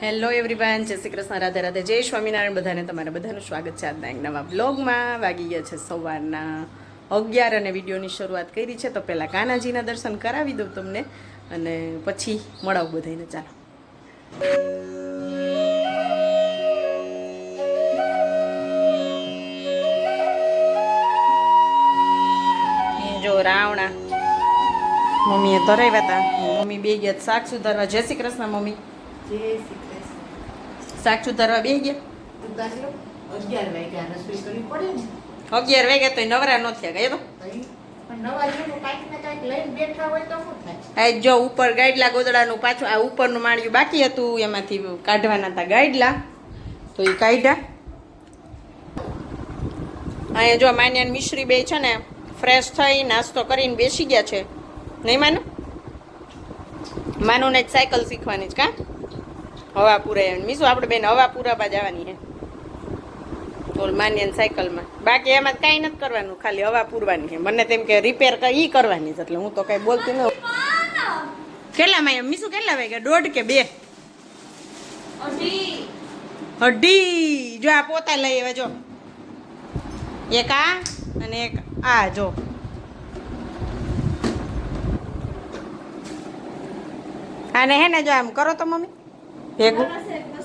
Hello everyone જય શ્રી કૃષ્ણ, રાધે રાધે, જય સ્વામિનારાયણ, બધાને તમારા બધાનું સ્વાગત છે આજના એક નવા બ્લોગમાં વાગી ગયા છે સવારના અગિયાર અને વિડીયોની શરૂઆત કરી છે, તો પહેલાં કાનાજીના દર્શન કરાવી દઉં તમને અને પછી મળાવું બધાને ચાલો. રાવણા મમ્મીએ ધરાવ્યા હતા મમ્મી બે ગયા શાક સુધારવા. જય શ્રી કૃષ્ણ, મમ્મી. જય શ્રી કૃષ્ણ શાક સુધારવા બે ગયા? તું અગિયાર વાગ્યા રસોઈ કરવી પડે ને? અગિયાર વાગ્યા તો નવરા ન થયા ગયા તો? ને જો ઉપર ગાઈડલા ગોદડાનું પાછું આ ઉપરનું માળ્યું બાકી હતું એમાંથી કાઢવાના હતા ગાઈડલા તો એ કાઢ્યા. અહીંયા જો માન્યાન મિશ્રી બે છે ને ફ્રેશ થઈ નાસ્તો કરીને બેસી ગયા છે. નહીં માનું? માનુને જ સાયકલ શીખવાની જ કા? હવા પૂરે મીશું, આપણે બેન હવા પૂરાવા જવાની છે. ઓલ માન્યન સાયકલમાં. બાકી એમાં કાંઈ નથી કરવાનું, ખાલી હવા પૂરવાની છે. મને તેમ કે રિપેર ઈ કરવાની છે, એટલે હું તો કાંઈ બોલતી ન કેટલામાં એમ? મીશું, કેટલા વાગ્યા? દોઢ કે બે? અઢી. જો આ પોતા લઈ આવે જો. એક આ અને એક આ, જો. આને હે ને જો આમ કરો તો મમ્મી. ભેગું.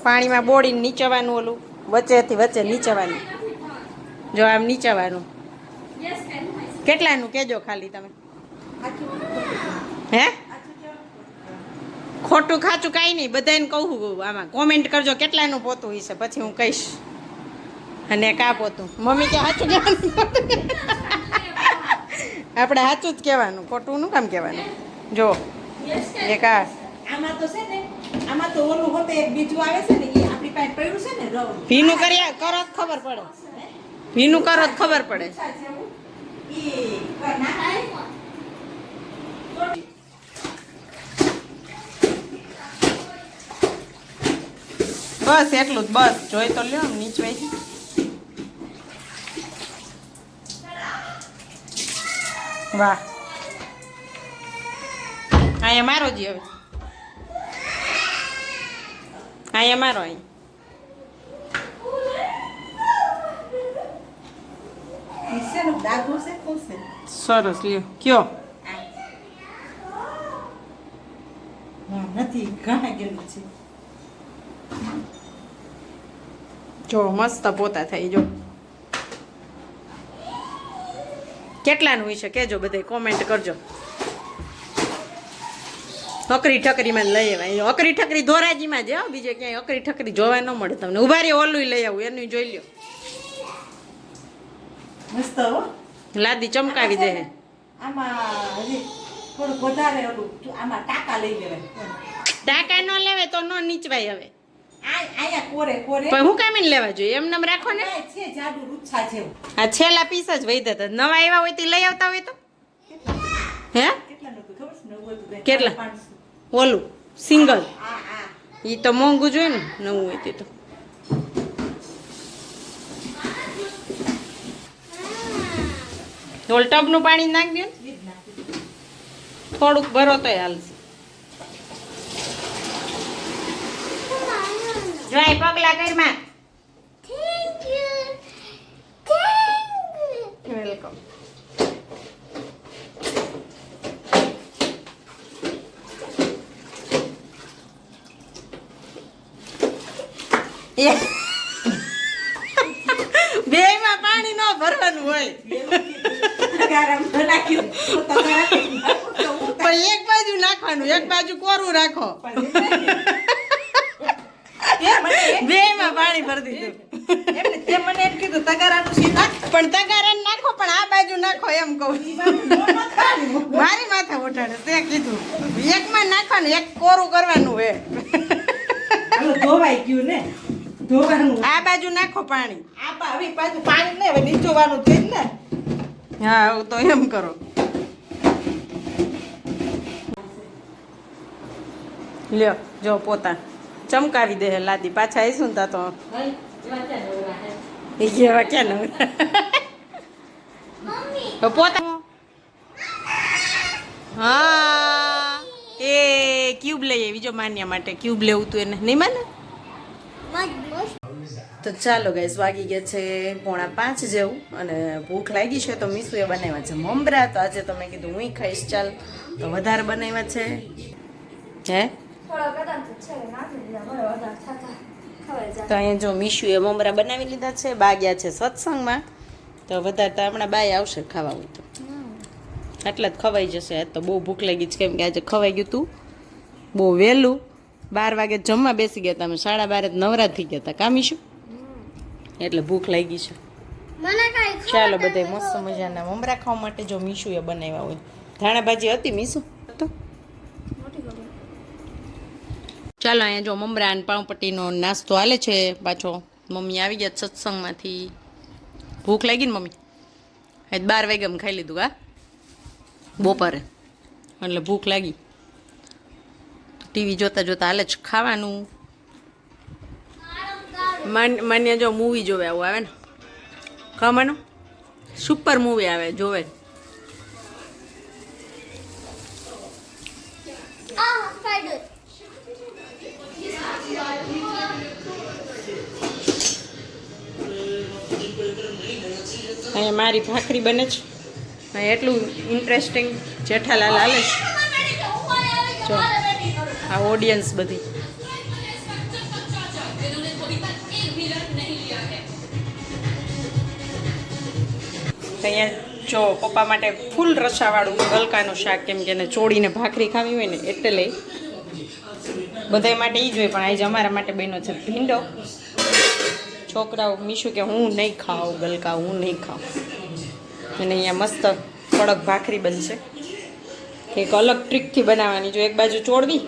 પાણીમાં બોળીને નીચવાનું ઓલું. વચ્ચેથી વચ્ચે નીચવાનું જો આમ નીચવાનું કેટલાનું કેજો ખાલી તમે? હે? ખોટું ખાચું કાંઈ નહીં. બધાને કહું આમાં. કોમેન્ટ કરજો કેટલાનું પોતું હશે. પછી હું કહીશ. અને કા પોતું? મમ્મી કે સાચું કહેવાનું આપણે સાચું જ કહેવાનું. ખોટું નું કામ કહેવાનું. જો, એક આ. આમાં તો છે ને આમાં તો ઓલું હોતે એક બીજું આવે છે ને, એ આપણી પાસે પડ્યું છે ને, રવ. ભીનું કર્યા કરો જ ખબર પડે. ભીનું કરો જ ખબર પડે. બસ એટલું જ, બસ. જોઈ તો લ્યો નીચવાઈ વાહ. અહીંયા મારો જ હવે. અહીંયા મારો અહીં. સરસ લ્યો કયો? નથી ઘણા ગયેલું છે. જો મસ્ત પોતા થઈ જો. કેટલાનું હોય છે કેજો બધે કોમેન્ટ કરજો. અકરી ઠકરીમાં લઈ આવ્યા. અકરી ઠકરી ધોરાજીમાં જ હો, બીજે ક્યાંય અકરી ઠકરી જોવા ન મળે તમને. ઊભા રહી ઓલું લઈ આવું એનું જોઈ લ્યો. મસ્ત હો. લાદી ચમકાવી દે. હે. આમાં હજી થોડુંક વધારે ઓલું આમાં ટાકા લઈ લેવાય. ટાંકા ન લેવે તો ન નીચવાય હવે. આયા કોરે કોરે. પણ હું કામ લેવા જોઈએ? એમ નમ રાખો ને. છે જાડુ રૂછા જેવું. આ છેલ્લા પીસ જ વહી દેતા નવા આવ્યા હોય તે લઈ આવતા હોય તો? હે? હતું હતું કેટલા? ઓલું સિંગલ. એ તો મોંઘું જોઈએ ને નવું હોય તે તો. ઓલ ટબનું પાણી નાખ દો ને. થોડુંક ભરો તો હાલશે. જોઈ પગલા કરમાં વેલકમ બે માં પાણી ન ભરવાનું હોય. પણ એક બાજુ નાખવાનું એક બાજુ કોરું રાખો. બે માં પાણી ભરી દીધું. મને એમ કીધું તગારાનું સી નાખ. પણ તગારા નાખો પણ આ બાજુ નાખો એમ કહું. મારી માથે ઉઠાડે તે કીધું. એકમાં નાખવાનું એક કોરું કરવાનું હે ધોવાઈ ગયું ને? ધોવાનું. આ બાજુ નાખો પાણી. આ હવે પાછું પાણી ને હવે નીચોવાનું છે ને. હા હું તો એમ કરો. લ્યો જો પોતા. ચમકાવી દે લાદી. પાછા આવીશું ને તા તો. એ જેવા ક્યાં નવરા. પોતા. હા એ ક્યુબ લઈ આવી જો માન્યા માટે. ક્યુબ લેવું તું એને. નહીં માને? તો ચાલો ગાઈસ વાગી ગયા છે પોણા પાંચ જેવું અને ભૂખ લાગી છે તો મીસુએ બનાવ્યા છે મમરા. તો આજે તો મેં કીધું હું ખાઈશ, ચાલ. તો વધારે બનાવ્યા છે. હે? તો અહીંયા જો મીશુએ મમરા બનાવી લીધા છે બા ગયા છે સત્સંગમાં. તો વધારે તો હમણાં બાય આવશે ખાવા હોય તો. આટલા જ ખવાઈ જશે. તો બહુ ભૂખ લાગી છે, કેમ કે આજે ખવાઈ ગયું હતું બહુ વહેલું. બાર વાગે જમવા બેસી ગયા તમે સાડા બારે જ નવરા થઈ ગયા હતા કામીશું એટલે ભૂખ લાગી છે. ચાલો બધા મસ્ત મજાના. મમરા ખાવા માટે જો મીશુએ બનાવ્યા હોય. ધાણા ભાજી હતી મીશુ? તો? ચાલો અહીંયા જો મમરા અને પાઉંપટ્ટીનો નાસ્તો હાલે છે. પાછો મમ્મી આવી ગયા સત્સંગમાંથી. ભૂખ લાગી ને મમ્મી? બાર વાગ્યામાં ખાઈ લીધું હા? બપોરે. એટલે ભૂખ લાગી. ટીવી જોતા જોતા હાલે જ ખાવાનું. મન મને જો મૂવી જોવે આવું આવે ને. કમન સુપર મૂવી આવે જોવે. અહીંયા મારી ભાખરી બને છે. અહીંયા એટલું ઇન્ટરેસ્ટિંગ જેઠાલાલ હાલે છે. જો. આ ઓડિયન્સ બધી. અહીંયા જો પપ્પા માટે ફૂલ રસાવાળું ગલકાનું શાક કેમ કે એને ચોળીને ભાખરી ખાવી હોય ને એટલે બધા માટે એ જ હોય, પણ આજે અમારા માટે બહેનો છે ભીંડો. છોકરાઓ મીશું કે હું નહીં ખાઉં, ગલકા હું નહીં ખાઉં. અને અહીંયા મસ્ત કડક ભાખરી બનશે. એક અલગ ટ્રીકથી બનાવવાની. જો એક બાજુ ચોળવી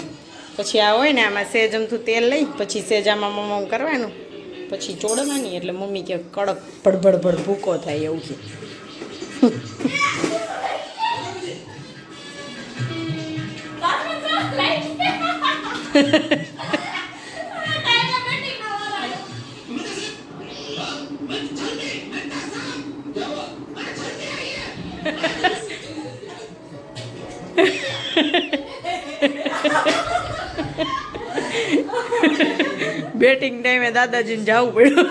પછી આ હોય ને આમાં સેજ અમથું તેલ લઈ પછી સેજ આમાં મમ કરવાનું. પછી ચોડવાની એટલે મમ્મી કે કડક ભડભડ ભડ ભૂકો થાય એવું કે. બેટિંગ ટાઈમે દાદાજીને જવું પડ્યું.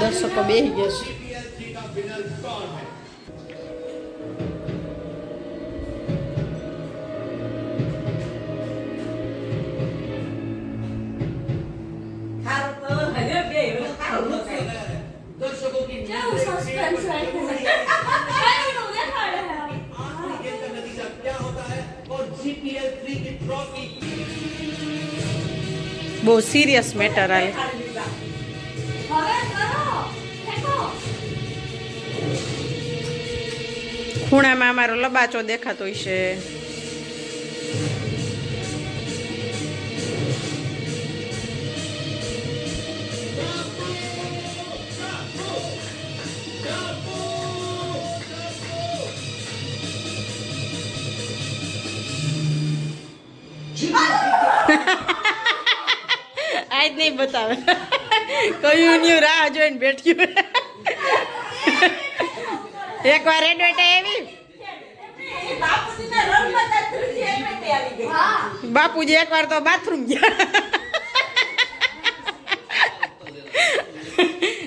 દર્શકો બે ગયા છે. બહુ સિરિયસ મેટર આવે ખૂણામાં અમારો લબાચો દેખાતો છે નહીં બતાવે. કયું ન્યુ રાહ જોઈને બેઠ્યું. એકવાર એડવર્ટ આવી. બાપુજી એકવાર તો બાથરૂમ ગયા.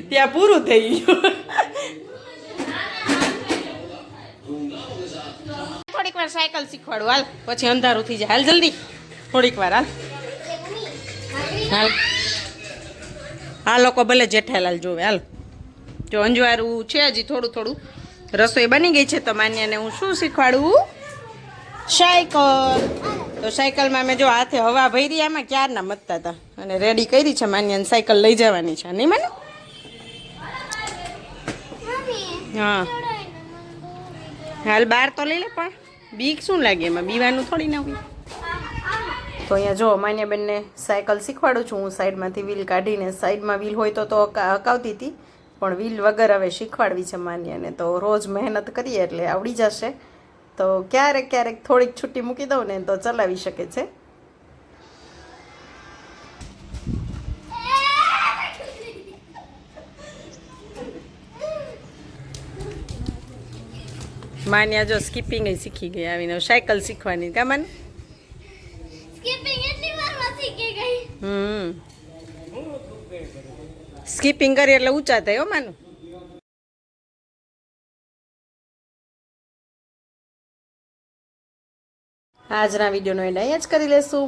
ત્યાં પૂરું થઈ ગયું. થોડીક વાર સાયકલ શીખવાડું. હાલ પછી અંધારું થઈ જાય. હાલ જલ્દી. થોડીક વાર હાલ. હાલ. આ લોકો ભલે જેઠાલાલ જોવે, હાલ. જો અંજવારું છે હજી થોડું થોડું. રસોઈ બની ગઈ છે તો માન્યાને હું શું શીખવાડું? સાયકલ. તો સાયકલમાં મેં જો હાથે હવા ભરી, આમાં ક્યારના મતતા હતા અને રેડી કરી છે માન્યાને સાયકલ લઈ જવાની છે. નહીં મને હા. હાલ બહાર તો લઈ લે પણ બીક શું લાગે? એમાં બીવાનું થોડી ના હોય તો અહીંયા જો, માન્યાબેનને સાયકલ શીખવાડું છું. હું સાઈડમાંથી વ્હીલ કાઢીને સાઈડમાં વ્હીલ હોય તો તો અકા- અકાવતી હતી, પણ વ્હીલ વગર હવે શીખવાડવી છે માન્યને. તો રોજ મહેનત કરીએ એટલે આવડી જશે. તો ક્યારેક ક્યારેક થોડીક છુટ્ટી મૂકી દઉં ને તો ચલાવી શકે છે. માન્યા જો સ્કીપિંગ શીખી ગઈ આવીને, સાયકલ શીખવાની. કા માન સ્કીપિંગ એટલી વારમાં શીખી ગઈ હમ. સ્કીપિંગ કરી એટલે ઊંચા થાય માનું. આજના વિડીયોનો એન્ડ અહીંયા જ કરી લેશું.